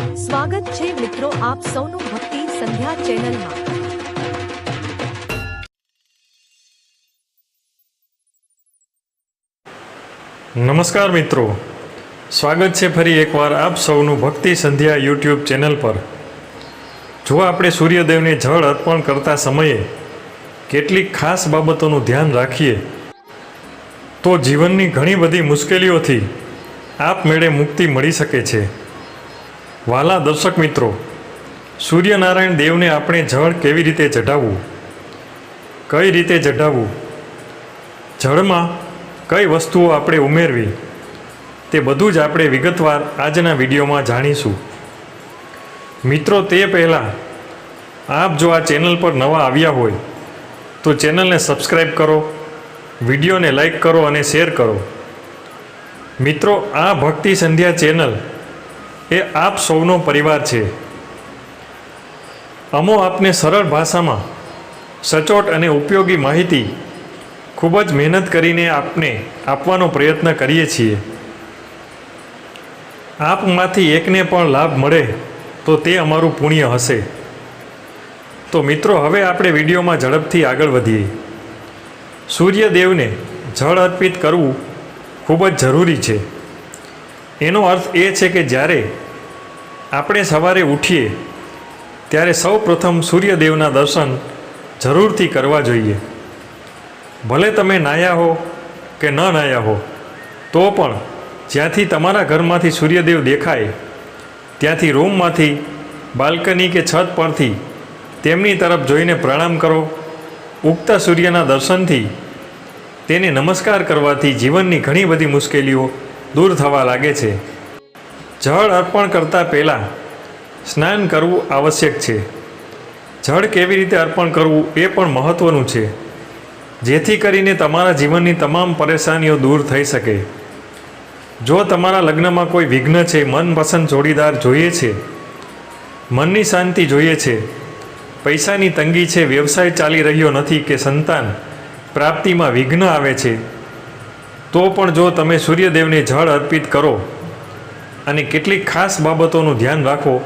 સ્વાગત છે મિત્રો આપ સૌનું ભક્તિ સંધ્યા ચેનલમાં. નમસ્કાર મિત્રો. સ્વાગત છે ફરી એકવાર આપ સૌનું ભક્તિ સંધ્યા યુટ્યુબ ચેનલ પર. જો આપણે સૂર્યદેવને જળ અર્પણ કરતા સમયે કેટલીક ખાસ બાબતોનું ધ્યાન રાખીએ, તો જીવનની ઘણી બધી મુશ્કેલીઓથી આપમેળે મુક્તિ મળી શકે છે. વાલા દર્શક મિત્રો, સૂર્યનારાયણ દેવને આપણે જળ કેવી રીતે ચઢાવવું? કઈ રીતે ચઢાવવું? જળમાં કઈ વસ્તુઓ આપણે ઉમેરવી? તે બધું જ આપણે વિગતવાર આજના વિડીયોમાં જાણીશું. મિત્રો, તે પહેલાં આપ જો આ ચેનલ પર નવા આવ્યા હોય, તો ચેનલને સબસ્ક્રાઈબ કરો, વિડીયોને લાઈક કરો અને શેર કરો. મિત્રો, આ ભક્તિ સંધ્યા ચેનલ એ આપ સૌનો પરિવાર છે. અમો આપને સરળ ભાષામાં સચોટ અને ઉપયોગી માહિતી ખૂબ જ મહેનત કરીને આપને આપવાનો પ્રયત્ન કરીએ છીએ. આપમાંથી એકને પણ લાભ મળે તો તે અમારું પુણ્ય હશે. તો મિત્રો, હવે આપણે વિડીયોમાં ઝડપથી આગળ વધીએ. સૂર્યદેવને જળ અર્પિત કરવું ખૂબ જ જરૂરી છે. એનો અર્થ એ છે કે જ્યારે આપણે સવારે ઉઠીએ, ત્યારે સૌ પ્રથમ સૂર્યદેવના દર્શન જરૂરથી કરવા જોઈએ. ભલે તમે નાયા હો કે ન નાયા હો, તો પણ જ્યાંથી તમારા ઘરમાંથી સૂર્યદેવ દેખાય, ત્યાંથી રૂમમાંથી બાલ્કની કે છત પરથી તેમની તરફ જોઈને પ્રણામ કરો. ઉગતા સૂર્યના દર્શનથી તેને નમસ્કાર કરવાથી જીવનની ઘણી બધી મુશ્કેલીઓ દૂર થવા લાગે છે. જળ અર્પણ કરતાં પહેલાં સ્નાન કરવું આવશ્યક છે. જળ કેવી રીતે અર્પણ કરવું એ પણ મહત્ત્વનું છે. જેથી કરીને તમારા જીવનની તમામ પરેશાનીઓ દૂર થઈ શકે. જો તમારા લગ્નમાં કોઈ વિઘ્ન છે, મનપસંદ જોડીદાર જોઈએ છે, મનની શાંતિ જોઈએ છે, પૈસાની તંગી છે, વ્યવસાય ચાલી રહ્યો નથી કે સંતાન પ્રાપ્તિમાં વિઘ્ન આવે છે તો પણ જો તમે સૂર્યદેવને જળ અર્પિત કરો અને કેટલીક ખાસ બાબતોનું ધ્યાન રાખો,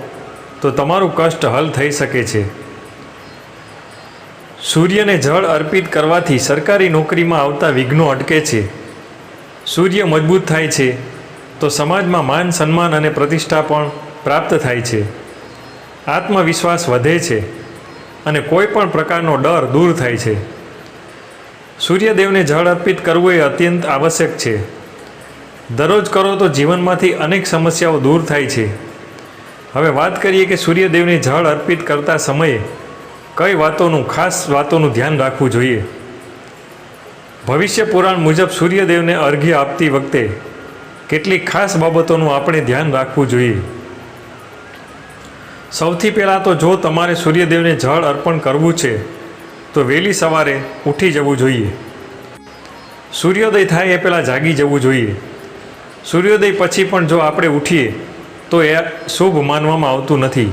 તો તમારું કષ્ટ હલ થઈ શકે છે. સૂર્યને જળ અર્પિત કરવાથી સરકારી નોકરીમાં આવતા વિઘ્નો અટકે છે. સૂર્ય મજબૂત થાય છે, તો સમાજમાં માન સન્માન અને પ્રતિષ્ઠા પણ પ્રાપ્ત થાય છે. આત્મવિશ્વાસ વધે છે અને કોઈ પણ પ્રકારનો ડર દૂર થાય છે. સૂર્યદેવને જળ અર્પિત કરવું એ અત્યંત આવશ્યક છે. દરરોજ કરો તો જીવનમાંથી અનેક સમસ્યાઓ દૂર થાય છે. હવે વાત કરીએ કે સૂર્યદેવને જળ અર્પિત કરતા સમયે કઈ વાતોનું, ખાસ વાતોનું ધ્યાન રાખવું જોઈએ? ભવિષ્ય પુરાણ મુજબ સૂર્યદેવને અર્ઘ્ય આપતી વખતે કેટલીક ખાસ બાબતોનું આપણે ધ્યાન રાખવું જોઈએ? સૌથી પહેલાં તો જો તમારે સૂર્યદેવને જળ અર્પણ કરવું છે તો વહેલી સવારે ઉઠી જવું જોઈએ. સૂર્યોદય થાય એ પહેલાં જાગી જવું જોઈએ. સૂર્યોદય પછી પણ જો આપણે ઉઠીએ, તો એ શુભ માનવામાં આવતું નથી.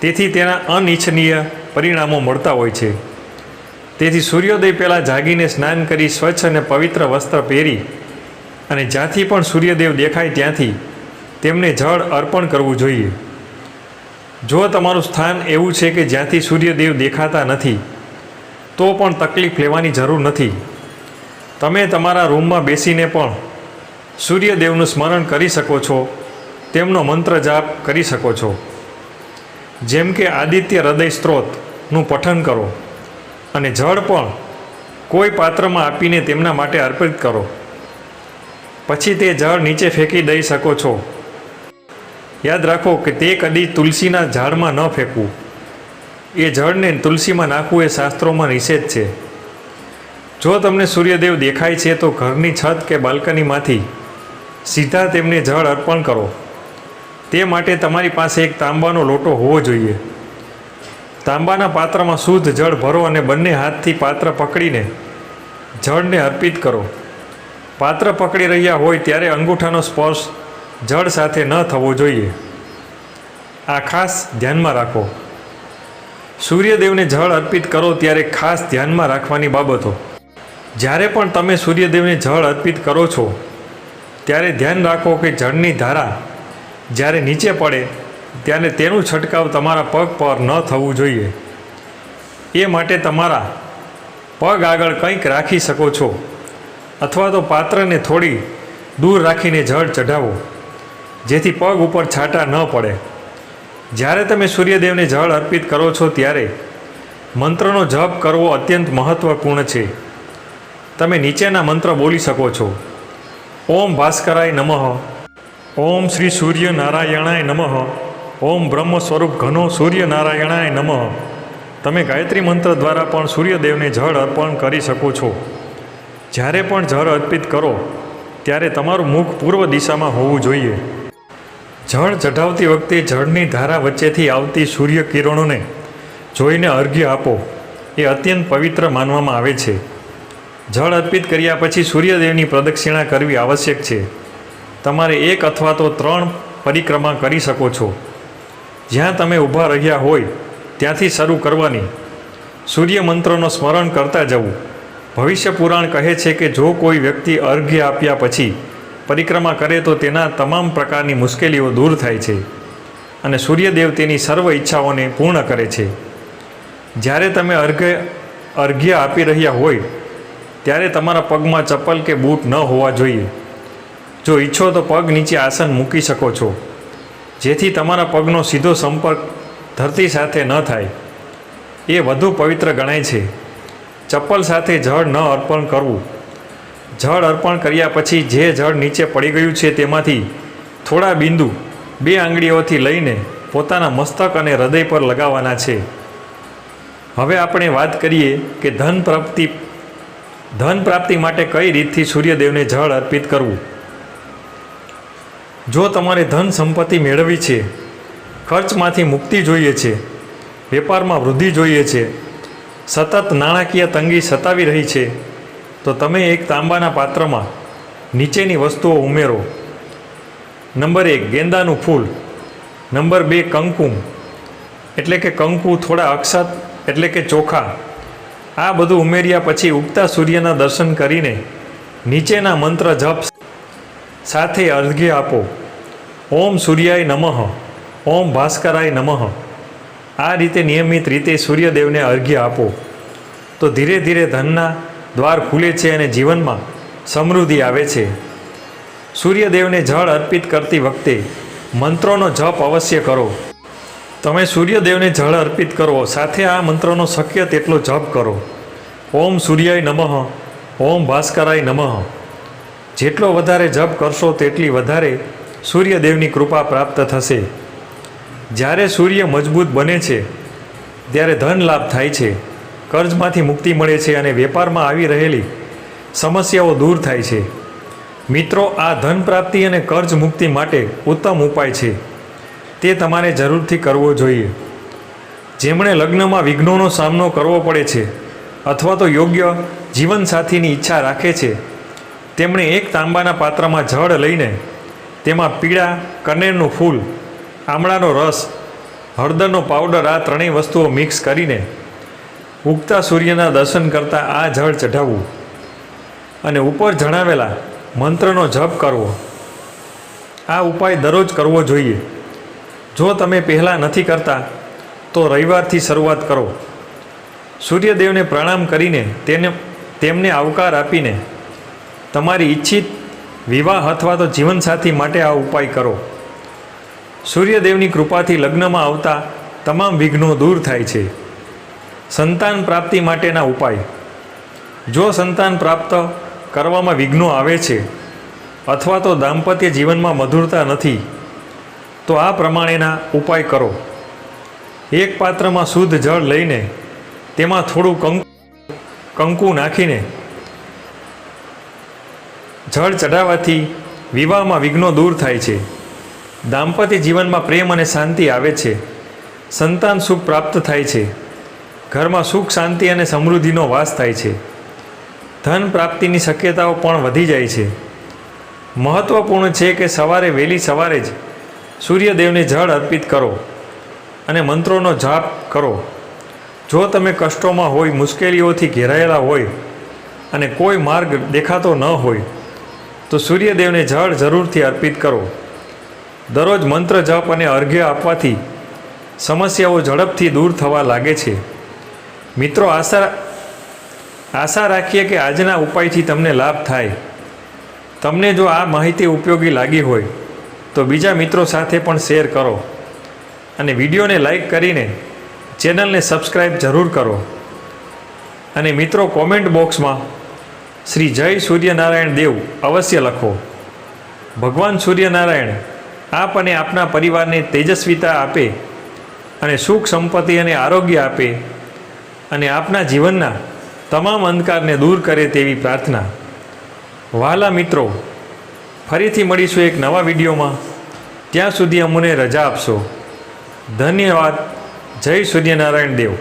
તેથી તેના અનિચ્છનીય પરિણામો મળતા હોય છે. તેથી સૂર્યોદય પહેલાં જાગીને સ્નાન કરી સ્વચ્છ અને પવિત્ર વસ્ત્ર પહેરી અને જ્યાંથી પણ સૂર્યદેવ દેખાય ત્યાંથી તેમને જળ અર્પણ કરવું જોઈએ. જો તમારું સ્થાન એવું છે કે જ્યાંથી સૂર્યદેવ દેખાતા નથી તો પણ તકલીફ લેવાની જરૂર નથી. તમે તમારા રૂમમાં બેસીને પણ સૂર્યદેવનું સ્મરણ કરી શકો છો, તેમનો મંત્ર જાપ કરી શકો છો. જેમ કે આદિત્ય હૃદય સ્ત્રોતનું પઠન કરો અને જળ પણ કોઈ પાત્રમાં આપીને તેમના માટે અર્પિત કરો. પછી તે જળ નીચે ફેંકી દઈ શકો છો. યાદ રાખો કે તે કદી તુલસીના ઝાડમાં ન ફેંકવું. એ જળને તુલસીમાં નાખવું એ શાસ્ત્રોમાં નિષેધ છે. જો તમને સૂર્યદેવ દેખાય છે, તો ઘરની છત કે બાલ્કનીમાંથી સીધા તેમને જળ અર્પણ કરો. તે માટે તમારી પાસે એક તાંબાનો લોટો હોવો જોઈએ. તાંબાના પાત્રમાં શુદ્ધ જળ ભરો અને બંને હાથથી પાત્ર પકડીને જળને અર્પિત કરો. પાત્ર પકડી રહ્યા હોય ત્યારે અંગૂઠાનો સ્પર્શ જળ સાથે ન થવો જોઈએ. આ ખાસ ધ્યાનમાં રાખો. સૂર્યદેવને જળ અર્પિત કરો ત્યારે ખાસ ધ્યાનમાં રાખવાની બાબતો. જ્યારે પણ તમે સૂર્યદેવને જળ અર્પિત કરો છો, ત્યારે ધ્યાન રાખો કે જળની ધારા જ્યારે નીચે પડે, ત્યારે તેનું છંટકાવ તમારા પગ પર ન થવું જોઈએ. એ માટે તમારા પગ આગળ કંઈક રાખી શકો છો, અથવા તો પાત્રને થોડી દૂર રાખીને જળ ચઢાવો, જેથી પગ ઉપર છાંટા ન પડે. જ્યારે તમે સૂર્યદેવને જળ અર્પિત કરો છો ત્યારે મંત્રનો જપ કરવો અત્યંત મહત્વપૂર્ણ છે. તમે નીચેના મંત્ર બોલી શકો છો. ઓમ ભાસ્કરાય નમઃ. ઓમ શ્રી સૂર્ય નારાયણાય નમઃ. ઓમ બ્રહ્મ સ્વરૂપ ઘનો સૂર્ય નારાયણાય નમઃ. તમે ગાયત્રી મંત્ર દ્વારા પણ સૂર્યદેવને જળ અર્પણ કરી શકો છો. જ્યારે પણ જળ અર્પિત કરો, ત્યારે તમારું મુખ પૂર્વ દિશામાં હોવું જોઈએ. જળ ચઢાવતી વખતે જળની ધારા વચ્ચેથી આવતી સૂર્ય કિરણોને જોઈને અર્ઘ્ય આપો. એ અત્યંત પવિત્ર માનવામાં આવે છે. જળ અર્પિત કર્યા પછી સૂર્યદેવની પ્રદક્ષિણા કરવી આવશ્યક છે. તમારે એક અથવા તો ત્રણ પરિક્રમા કરી શકો છો. જ્યાં તમે ઊભા રહ્યા હોય, ત્યાંથી શરૂ કરવાની. સૂર્ય મંત્રનો સ્મરણ કરતા જવું. ભવિષ્ય પુરાણ કહે છે કે જો કોઈ વ્યક્તિ અર્ઘ્ય આપ્યા પછી પરિક્રમા કરે તો તેના તમામ પ્રકારની મુશ્કેલીઓ દૂર થાય છે અને સૂર્યદેવ તેની સર્વ ઈચ્છાઓને પૂર્ણ કરે છે. જ્યારે તમે અર્ઘ્ય અર્ઘ્ય આપી રહ્યા હોય, ત્યારે તમારા પગમાં ચપ્પલ કે બૂટ ન હોવા જોઈએ. જો ઈચ્છો તો પગ નીચે આસન મૂકી શકો છો, જેથી તમારા પગનો સીધો સંપર્ક ધરતી સાથે ન થાય. એ વધુ પવિત્ર ગણાય છે. ચપ્પલ સાથે જળ ન અર્પણ કરવું. જળ અર્પણ કર્યા પછી જે જળ નીચે પડી ગયું છે તેમાંથી થોડા બિંદુ બે આંગળીઓથી લઈને પોતાના મસ્તક અને હૃદય પર લગાવવાના છે. હવે આપણે વાત કરીએ કે ધન પ્રાપ્તિ ધન પ્રાપ્તિ માટે કઈ રીતથી સૂર્યદેવને જળ અર્પિત કરવું? જો તમારે ધન સંપત્તિ મેળવવી છે, ખર્ચમાંથી મુક્તિ જોઈએ છે, વેપારમાં વૃદ્ધિ જોઈએ છે, સતત નાણાકીય તંગી સતાવી રહી છે તો તમે એક તાંબાના પાત્રમાં નીચેની વસ્તુઓ ઉમેરો. નંબર એક, ગેંદાનું ફૂલ. નંબર બે, કંકુમ. એટલે કે કંકુ થોડા અક્ષત, એટલે કે ચોખા. આ બધું ઉમેર્યા પછી ઉગતા સૂર્યના દર્શન કરીને નીચેના મંત્ર જપ સાથે અર્ઘ્ય આપો. ઓમ સૂર્યાય નમઃ, ઓમ ભાસ્કરાય નમઃ. આ રીતે નિયમિત રીતે સૂર્યદેવને અર્ઘ્ય આપો. તો ધીરે ધીરે ધનના દ્વાર ખુલે છે અને જીવનમાં સમૃદ્ધિ આવે છે. સૂર્યદેવને જળ અર્પિત કરતી વખતે મંત્રોનો જપ અવશ્ય કરો. તમે સૂર્યદેવને જળ અર્પિત કરો, સાથે આ મંત્રનો શક્ય તેટલો જપ કરો. ઓમ સૂર્યાય નમઃ, ઓમ ભાસ્કરાય નમઃ. જેટલો વધારે જપ કરશો તેટલી વધારે સૂર્યદેવની કૃપા પ્રાપ્ત થશે. જ્યારે સૂર્ય મજબૂત બને છે, ત્યારે ધન લાભ થાય છે. કર્જમાંથી મુક્તિ મળે છે અને વેપારમાં આવી રહેલી સમસ્યાઓ દૂર થાય છે. મિત્રો, આ ધન પ્રાપ્તિ અને કર્જ મુક્તિ માટે ઉત્તમ ઉપાય છે. તે તમારે જરૂરથી કરવો જોઈએ. જેમણે લગ્નમાં વિઘ્નોનો સામનો કરવો પડે છે અથવા તો યોગ્ય જીવનસાથીની ઈચ્છા રાખે છે, તેમણે એક તાંબાના પાત્રમાં જળ લઈને તેમાં પીળા, કનેરનું ફૂલ, આમળાનો રસ, હળદરનો પાવડર આ ત્રણેય વસ્તુઓ મિક્સ કરીને ઉગતા સૂર્યના દર્શન કરતાં આ જળ ચઢાવવું અને ઉપર જણાવેલા મંત્રનો જપ કરવો. આ ઉપાય દરરોજ કરવો જોઈએ. જો તમે પહેલાં નથી કરતા, તો રવિવારથી શરૂઆત કરો. સૂર્યદેવને પ્રણામ કરીને તેને, તેમને આવકાર આપીને તમારી ઈચ્છિત વિવાહ અથવા તો જીવનસાથી માટે આ ઉપાય કરો. સૂર્યદેવની કૃપાથી લગ્નમાં આવતા તમામ વિઘ્નો દૂર થાય છે. સંતાન પ્રાપ્તિ માટેના ઉપાય. જો સંતાન પ્રાપ્ત કરવામાં વિઘ્નો આવે છે અથવા તો દાંપત્ય જીવનમાં મધુરતા નથી, તો આ પ્રમાણેના ઉપાય કરો. એક પાત્રમાં શુદ્ધ જળ લઈને તેમાં થોડું કંકુ કંકુ નાખીને જળ ચઢાવવાથી વિવાહમાં વિઘ્નો દૂર થાય છે. દાંપત્ય જીવનમાં પ્રેમ અને શાંતિ આવે છે. સંતાન સુખ પ્રાપ્ત થાય છે. ઘરમાં સુખ, શાંતિ અને સમૃદ્ધિનો વાસ થાય છે. ધન પ્રાપ્તિની શક્યતાઓ પણ વધી જાય છે. મહત્વપૂર્ણ છે કે સવારે વહેલી સવારે જ સૂર્યદેવને જળ અર્પિત કરો અને મંત્રોનો જાપ કરો. જો તમે કષ્ટોમાં હોય, મુશ્કેલીઓથી ઘેરાયેલા હોય અને કોઈ માર્ગ દેખાતો ન હોય, તો સૂર્યદેવને જળ જરૂરથી અર્પિત કરો. દરરોજ મંત્ર જપ અને અર્ઘ્ય આપવાથી સમસ્યાઓ ઝડપથી દૂર થવા લાગે છે. મિત્રો, આશા આશા રાખીએ કે આજના ઉપાયથી તમને લાભ થાય. તમને જો આ માહિતી ઉપયોગી લાગી હોય, તો બીજા મિત્રો સાથે પણ શેર કરો. અને વિડીયોને લાઈક કરીને ચેનલને સબસ્ક્રાઈબ જરૂર કરો. અને મિત્રો, કોમેન્ટ બોક્સમાં શ્રી જય સૂર્યનારાયણ દેવ અવશ્ય લખો. ભગવાન સૂર્યનારાયણ આપ અને આપના પરિવારને તેજસ્વીતા આપે અને સુખ સંપત્તિ અને આરોગ્ય આપે અને આપના જીવનના તમામ અંધકારને દૂર કરે તેવી પ્રાર્થના. વાલા મિત્રો, ફરીથી મળીશું એક નવા વિડીયોમાં. ત્યાં સુધી અમને રજા આપશો. ધન્યવાદ. જય સૂર્યનારાયણ દેવ.